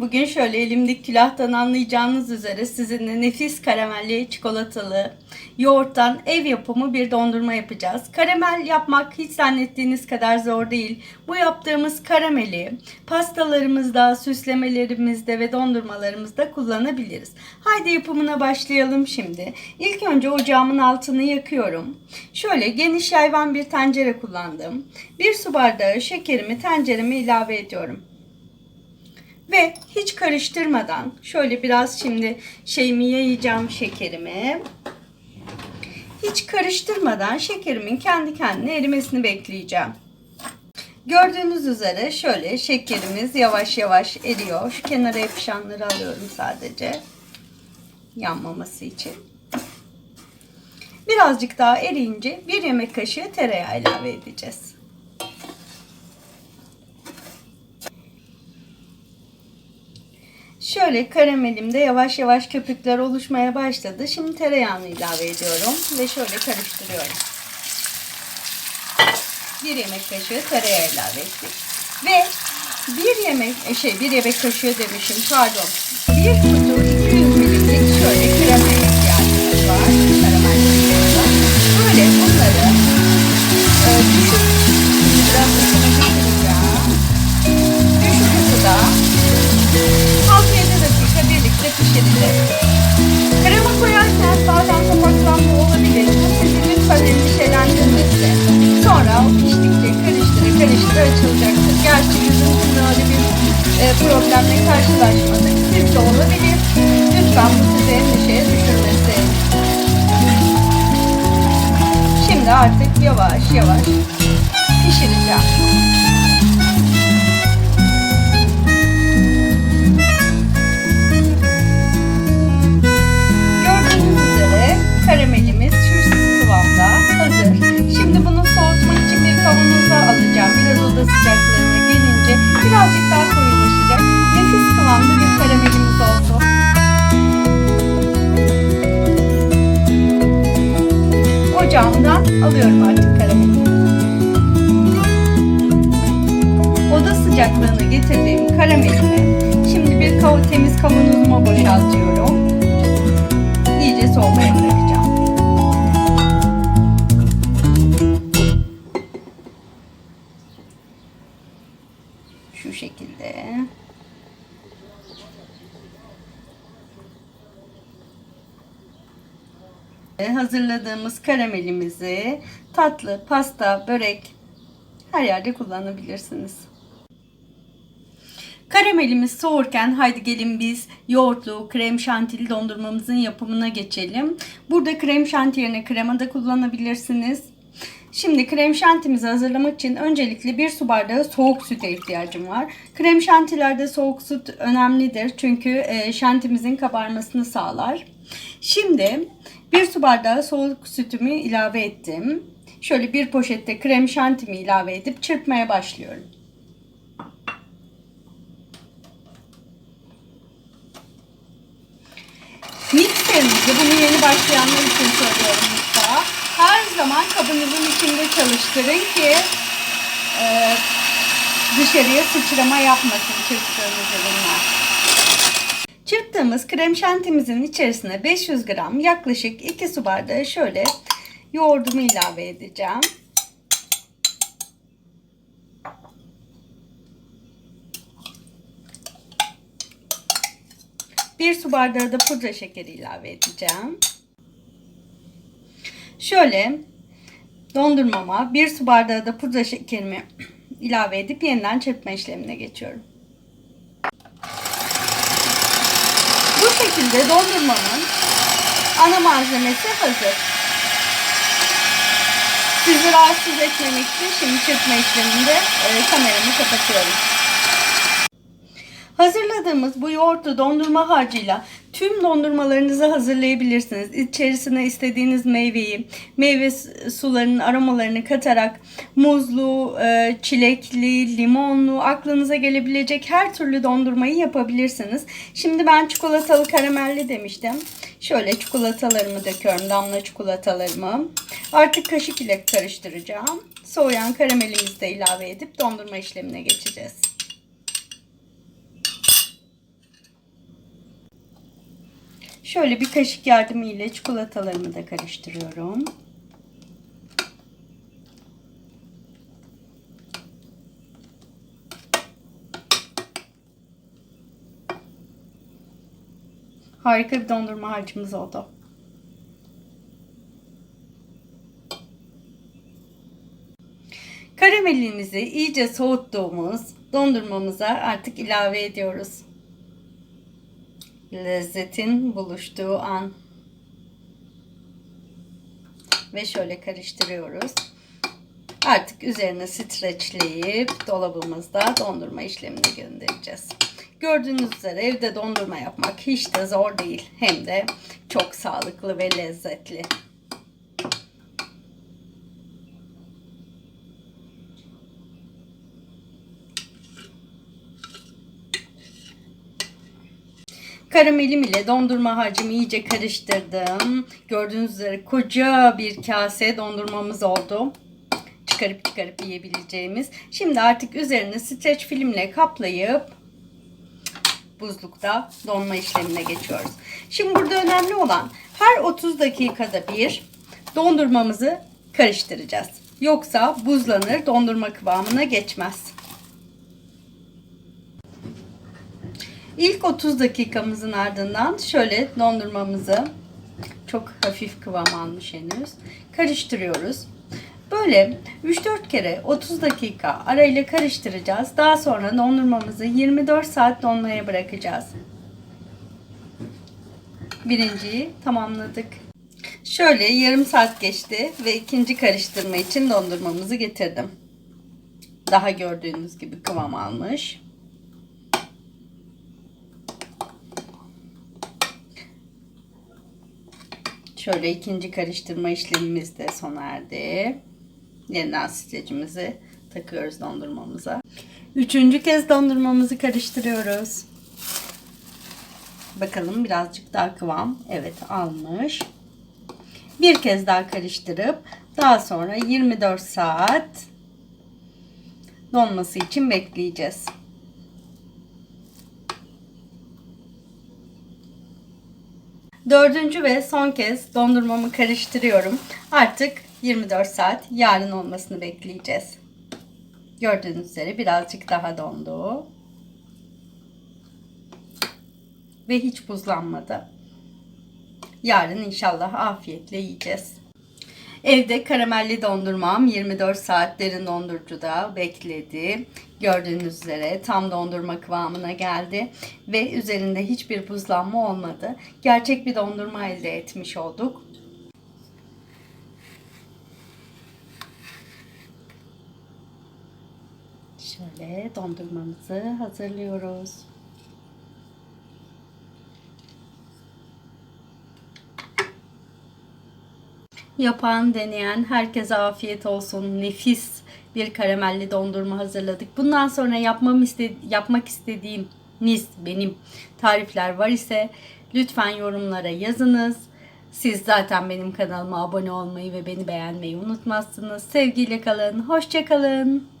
Bugün şöyle elimdeki külahtan anlayacağınız üzere sizinle nefis karamelli çikolatalı yoğurttan ev yapımı bir dondurma yapacağız. Karamel yapmak hiç zannettiğiniz kadar zor değil. Bu yaptığımız karameli pastalarımızda, süslemelerimizde ve dondurmalarımızda kullanabiliriz. Haydi yapımına başlayalım şimdi. İlk önce ocağımın altını yakıyorum. Şöyle geniş yayvan bir tencere kullandım. Bir su bardağı şekerimi tencereme ilave ediyorum. Ve hiç karıştırmadan şöyle biraz şimdi şeyimi yayacağım şekerimi. Hiç karıştırmadan şekerimin kendi kendine erimesini bekleyeceğim. Gördüğünüz üzere şöyle şekerimiz yavaş yavaş eriyor. Şu kenara yapışanları alıyorum sadece. Yanmaması için. Birazcık daha eriyince bir yemek kaşığı tereyağı ilave edeceğiz. Şöyle karamelimde yavaş yavaş köpükler oluşmaya başladı. Şimdi tereyağını ilave ediyorum ve şöyle karıştırıyorum. Bir yemek kaşığı tereyağı ilave ettik. Ve bir yemek e, şey bir yemek kaşığı demişim pardon. Bir birlikte pişireceğiz. Krema koyarken bazen kapaklanma olabilir. Bu sizi lütfen endişelendirmesin. Sonra piştikçe karıştıra karıştıra açılacaktır. Gerçi için öyle bir e, problemle karşılaşmadık. Siz de olabilir. Lütfen bu sizi endişeye düşürmesin. Şimdi artık yavaş yavaş pişireceğim. Ocağımdan alıyorum artık karamelimi. Oda sıcaklığına getirdiğim karamelimi şimdi bir temiz kavanozuma boşaltıyorum iyice soğumaya bırakacağım. Hazırladığımız karamelimizi tatlı, pasta, börek her yerde kullanabilirsiniz. Karamelimiz soğurken haydi gelin biz yoğurtlu krem şantili dondurmamızın yapımına geçelim. Burada krem şanti yerine krema da kullanabilirsiniz. Şimdi krem şantimizi hazırlamak için öncelikle bir su bardağı soğuk süte ihtiyacım var. Krem şantilerde soğuk süt önemlidir çünkü şantimizin kabarmasını sağlar. Şimdi bir su bardağı soğuk sütümü ilave ettim. Şöyle bir poşette krem şantimi ilave edip çırpmaya başlıyorum. Mikserimizi bunu yeni başlayanlar için söylüyorum mutfağa. Her zaman kabınızın içinde çalıştırın ki e, dışarıya sıçrama yapmasın çırptığınız ürünler. Çırptığımız krem şantimizin içerisine 500 gram yaklaşık 2 su bardağı şöyle yoğurdumu ilave edeceğim. Bir su bardağı da pudra şekeri ilave edeceğim. Şöyle dondurmama bir su bardağı da pudra şekerimi ilave edip yeniden çırpma işlemine geçiyorum. Şekilde dondurmamın ana malzemesi hazır. Sizi rahatsız etmemek için şimdi çırpma işleminde e, kameramı kapatıyorum. Hazırladığımız bu yoğurtlu dondurma harcıyla tüm dondurmalarınızı hazırlayabilirsiniz. İçerisine istediğiniz meyveyi, meyve sularının aromalarını katarak muzlu, e, çilekli, limonlu, aklınıza gelebilecek her türlü dondurmayı yapabilirsiniz. Şimdi ben çikolatalı karamelli demiştim. Şöyle çikolatalarımı döküyorum, damla çikolatalarımı. Artık kaşık ile karıştıracağım. Soğuyan karamelimizi de ilave edip dondurma işlemine geçeceğiz. Şöyle bir kaşık yardımıyla çikolatalarımı da karıştırıyorum. Harika bir dondurma harcımız oldu. Karamelimizi iyice soğuttuğumuz dondurmamıza artık ilave ediyoruz. Lezzetin buluştuğu an. Ve şöyle karıştırıyoruz. Artık üzerine streçleyip dolabımızda dondurma işlemine göndereceğiz. Gördüğünüz üzere evde dondurma yapmak hiç de zor değil. Hem de çok sağlıklı ve lezzetli. Karamelim ile dondurma harcımı iyice karıştırdım. Gördüğünüz üzere koca bir kase dondurmamız oldu. Çıkarıp çıkarıp yiyebileceğimiz. Şimdi artık üzerine streç filmle kaplayıp buzlukta donma işlemine geçiyoruz. Şimdi burada önemli olan her 30 dakikada bir dondurmamızı karıştıracağız. Yoksa buzlanır, dondurma kıvamına geçmez. İlk 30 dakikamızın ardından şöyle dondurmamızı çok hafif kıvam almış henüz karıştırıyoruz. Böyle 3-4 kere 30 dakika arayla karıştıracağız. Daha sonra dondurmamızı 24 saat donmaya bırakacağız. Birinciyi tamamladık. Şöyle yarım saat geçti ve ikinci karıştırma için dondurmamızı getirdim. Daha gördüğünüz gibi kıvam almış. Şöyle ikinci karıştırma işlemimiz de sona erdi. Yeniden streçimizi takıyoruz dondurmamıza. Üçüncü kez dondurmamızı karıştırıyoruz. Bakalım birazcık daha kıvam. Evet almış. Bir kez daha karıştırıp daha sonra 24 saat donması için bekleyeceğiz. Dördüncü ve son kez dondurmamı karıştırıyorum. Artık 24 saat yarın olmasını bekleyeceğiz. Gördüğünüz üzere birazcık daha dondu. Ve hiç buzlanmadı. Yarın inşallah afiyetle yiyeceğiz. Evde karamelli dondurmam 24 saat derin dondurucuda bekledi. Gördüğünüz üzere tam dondurma kıvamına geldi ve üzerinde hiçbir buzlanma olmadı. Gerçek bir dondurma elde etmiş olduk. Şöyle dondurmamızı hazırlıyoruz. Yapan, deneyen herkese afiyet olsun. Nefis bir karamelli dondurma hazırladık. Bundan sonra yapmam iste yapmak istediğiniz benim tarifler var ise lütfen yorumlara yazınız. Siz zaten benim kanalıma abone olmayı ve beni beğenmeyi unutmazsınız. Sevgiyle kalın, hoşça kalın.